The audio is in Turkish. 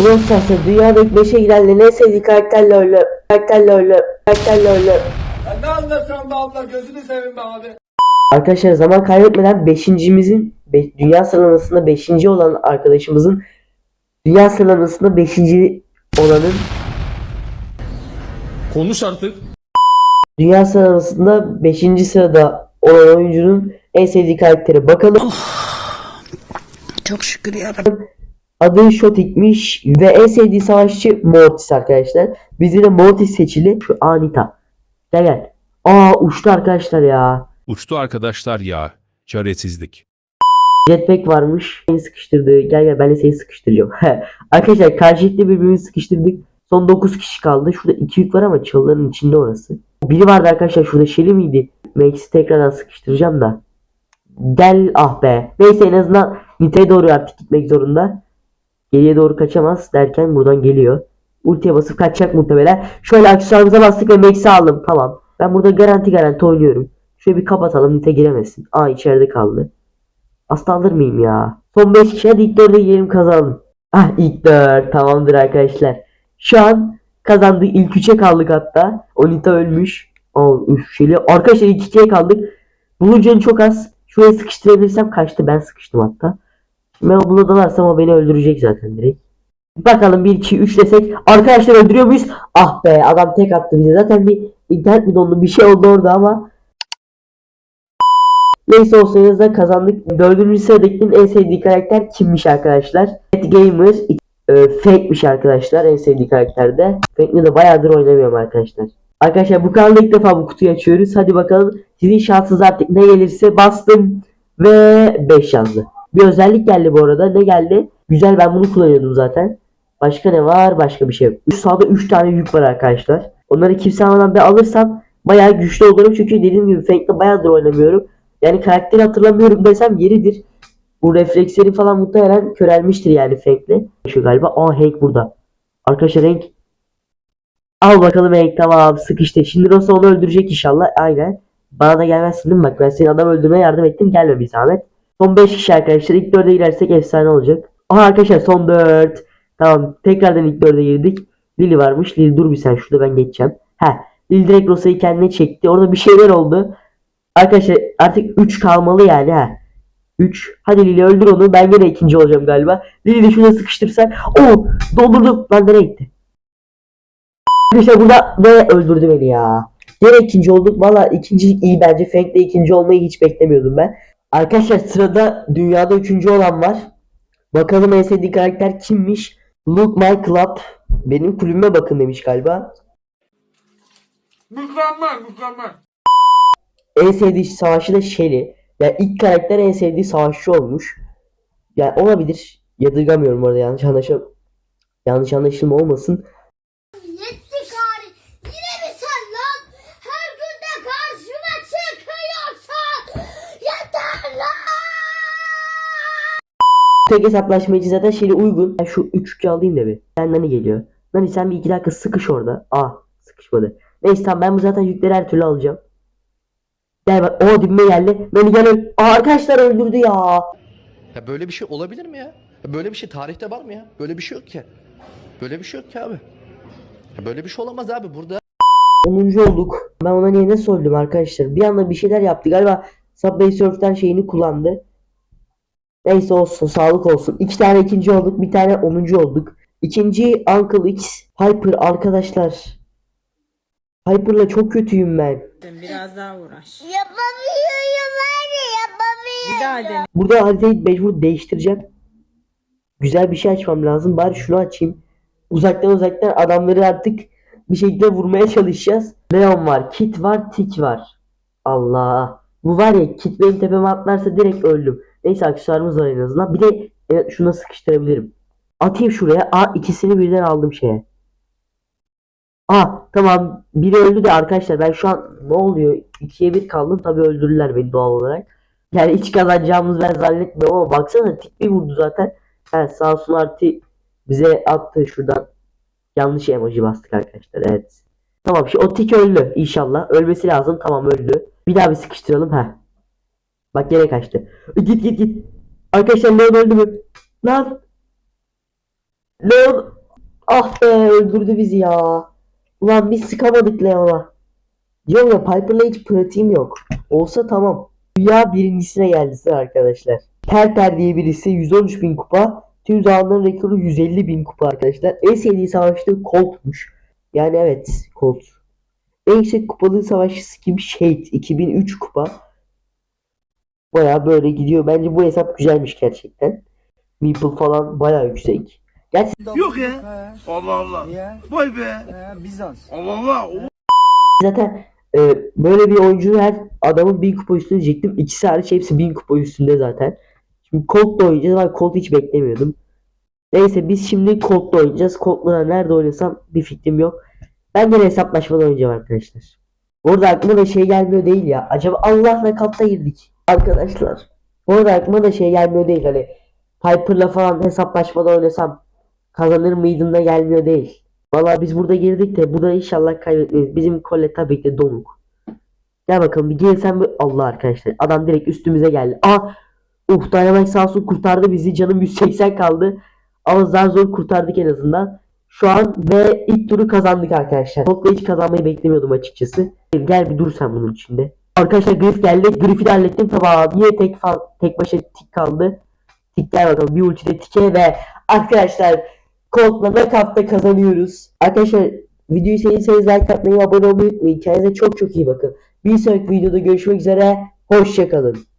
Brawl Stars'ta dünyadaki 5'e girenlerin en sevdiği karakterle öyle, karakterle öyle, karakterle öyle. Ya ne anlatıyorsun be abla gözünü seveyim be abi. Arkadaşlar zaman kaybetmeden 5.imizin be- dünya sıralamasında 5. olan arkadaşımızın dünya sıralamasında 5. olanın Konuş artık. dünya sıralamasında 5. sırada olan oyuncunun en sevdiği karaktere bakalım. Çok şükür ya Adı Shotik'miş ve en sevdiği savaşçı Mortis arkadaşlar. Bizde de Mortis seçili. Şu Anita. Gel gel. Aa uçtu arkadaşlar ya. Uçtu arkadaşlar ya. Çaresizlik. Jetpack varmış. Beni sıkıştırdı. Gel gel ben de seni sıkıştıracağım. arkadaşlar karşılıklı birbirimizi sıkıştırdık. Son 9 kişi kaldı. Şurada 2 yük var ama çalıların içinde orası. Biri vardı arkadaşlar şurada Shelly miydi? Max'i tekrardan sıkıştıracağım da. Gel ah be. Neyse en azından Nita'ya doğru artık gitmek zorunda. Geriye doğru kaçamaz derken buradan geliyor. Ultiye basıp kaçacak muhtemelen. Şöyle aksesuarımıza bastık ve Max'i aldım. Tamam. Ben burada garanti garanti oynuyorum. Şöyle bir kapatalım. Nite giremesin. Aa içeride kaldı. Asla alır mıyım ya? Son 5 kişi hadi ilk 4'e girelim kazanalım. Ah ilk 4 tamamdır arkadaşlar. Şu an kazandık. İlk 3'e kaldık hatta. Onita ölmüş. Aa üf şeyle. Arkadaşlar ilk 2'ye kaldık. Bunun canı çok az. Şuraya sıkıştırabilirsem kaçtı. Ben sıkıştım hatta. Ben buna dalarsam o beni öldürecek zaten direkt. Bakalım 1 2 3 desek. Arkadaşlar öldürüyor muyuz? Ah be adam tek attı bize. Zaten bir internet mi dondu bir şey oldu orada ama Neyse olsun en kazandık. Dördüncü sıradakinin en sevdiği karakter kimmiş arkadaşlar? Ed Gamer e, Fake'miş arkadaşlar en sevdiği karakterde. Fake'le de bayağıdır oynamıyorum arkadaşlar. Arkadaşlar bu kanalda ilk defa bu kutuyu açıyoruz. Hadi bakalım sizin şansınız artık ne gelirse bastım ve 5 yazdı. Bir özellik geldi bu arada. Ne geldi? Güzel ben bunu kullanıyordum zaten. Başka ne var? Başka bir şey yok. Şu sağda 3 tane yük var arkadaşlar. Onları kimse almadan ben alırsam bayağı güçlü olurum. Çünkü dediğim gibi Fake'le bayağıdır oynamıyorum. Yani karakteri hatırlamıyorum desem yeridir. Bu refleksleri falan muhtemelen körelmiştir yani Fake'le. Şu galiba. Aa Hank burada. Arkadaşlar Hank. Al bakalım Hank tamam sıkıştı. Şimdi Rosa onu öldürecek inşallah. Aynen. Bana da gelmezsin değil mi? Bak ben senin adam öldürmeye yardım ettim. Gelme bir zahmet. Son 5 kişi arkadaşlar. İlk 4'e girersek efsane olacak. Aha arkadaşlar son 4. Tamam. Tekrardan ilk 4'e girdik. Lily varmış. Lily dur bir sen şurada ben geçeceğim. Heh. Lily direkt Rosa'yı kendine çekti. Orada bir şeyler oldu. Arkadaşlar artık 3 kalmalı yani ha. 3. Hadi Lili öldür onu. Ben gene ikinci olacağım galiba. Lili de şuraya sıkıştırsak. Oo doldurdum. Lan nereye gitti? Arkadaşlar burada ve öldürdü beni ya. Gene ikinci olduk. Valla ikinci iyi bence. Fank'le ikinci olmayı hiç beklemiyordum ben. Arkadaşlar sırada dünyada üçüncü olan var. Bakalım en sevdiği karakter kimmiş? Look my club. Benim kulübüme bakın demiş galiba. Mükemmel mükemmel. En sevdiği savaşçı da Shelly. Yani ilk karakter en sevdiği savaşçı olmuş. Yani olabilir. Yadırgamıyorum orada yanlış anlaşılma yanlış anlaşılma olmasın. Yetti gari. Yine mi sen lan? Her gün de karşıma çıkıyorsan yeter lan. Tek hesaplaşma için zaten Shelly uygun. Ben şu 3 alayım da bir. Ben Nani geliyor. Nani sen bir iki dakika sıkış orada. Aa sıkışmadı. Neyse tamam ben bu zaten yükleri her türlü alacağım. Gel bak o dibime geldi. Nani gel öl. Aa arkadaşlar öldürdü ya. Ya böyle bir şey olabilir mi ya? ya? Böyle bir şey tarihte var mı ya? Böyle bir şey yok ki. Böyle bir şey yok ki abi. Ya böyle bir şey olamaz abi burada. 10. olduk. Ben ona niye ne söyledim arkadaşlar. Bir anda bir şeyler yaptı. Galiba Subway Surf'ten şeyini kullandı. Neyse olsun sağlık olsun. İki tane ikinci olduk. Bir tane 10. olduk. İkinci Uncle X Piper arkadaşlar. Piper'la çok kötüyüm ben. Biraz daha uğraş. Yapamıyorum hadi yapamıyorum. Bir daha dene. Burada haritayı mecbur değiştireceğim. Güzel bir şey açmam lazım. Bari şunu açayım. Uzaktan uzaktan adamları artık bir şekilde vurmaya çalışacağız. Leon var, Kit var, Tik var. Allah. Bu var ya Kit benim tepeme atlarsa direkt öldüm. Neyse aksesuarımız var en azından. Bir de evet, şuna sıkıştırabilirim. Atayım şuraya. Aa ikisini birden aldım şeye. Aa tamam. Biri öldü de arkadaşlar ben şu an ne oluyor? İkiye bir kaldım. Tabii öldürürler beni doğal olarak. Yani hiç kazanacağımız ben zannetmiyorum ama baksana tik bir vurdu zaten. He sağ olsun artı bize attı şuradan. Yanlış emoji bastık arkadaşlar evet. Tamam şu o tik öldü inşallah. Ölmesi lazım tamam öldü. Bir daha bir sıkıştıralım he. Bak gene kaçtı. E, Git git git. Arkadaşlar Leon öldü mü? Lan. Leon ah be öldürdü bizi ya. Ulan biz sıkamadık Leon'a. Diyorum ya Piper'la hiç pratiğim yok. Olsa tamam. Dünya birincisine geldi sıra arkadaşlar. Perper diye birisi 113 bin kupa. Tüm zamanların rekoru 150 bin kupa arkadaşlar. En sevdiği savaşçı Colt'muş. Yani evet Colt. En yüksek kupalı savaşçısı kim? Shade 2003 kupa. Baya böyle gidiyor. Bence bu hesap güzelmiş gerçekten. Meeple falan baya yüksek. Gerçi Yok ya. Allah Allah. Vay be. Bizans. Allah Allah. zaten e, böyle bir oyuncu her adamın 1000 kupa üstüne diyecektim. İkisi hariç hepsi 1000 kupa üstünde zaten. Şimdi Colt'la oynayacağız. Ben Colt hiç beklemiyordum. Neyse biz şimdi Colt'la oynayacağız. Colt'la nerede oynasam bir fikrim yok. Ben gene hesaplaşmadan oynayacağım arkadaşlar. Orada aklıma da şey gelmiyor değil ya. Acaba Allah'la kapta girdik. Arkadaşlar. Orada aklıma da şey gelmiyor değil. Hani Piper'la falan hesaplaşmada oynasam kazanır mıydım da gelmiyor değil. Valla biz burada girdik de burada inşallah kaybetmeyiz. Bizim kole tabii ki donuk. Gel bakalım bir gelsen bir Allah arkadaşlar. Adam direkt üstümüze geldi. Aa Uh Dynamite sağ olsun kurtardı bizi. Canım 180 kaldı. Ama zar zor kurtardık en azından. Şu an ve ilk turu kazandık arkadaşlar. Topla hiç kazanmayı beklemiyordum açıkçası. Gel bir dur sen bunun içinde. Arkadaşlar Griff geldi. Griff'i de hallettim. Tamam yine tek, tek başa tik kaldı. Tik gel bakalım. Bir ulti de tike ve arkadaşlar Colt'la nakavta kazanıyoruz. Arkadaşlar videoyu sevdiyseniz like atmayı, abone olmayı unutmayın. Kendinize çok çok iyi bakın. Bir sonraki videoda görüşmek üzere. Hoşçakalın.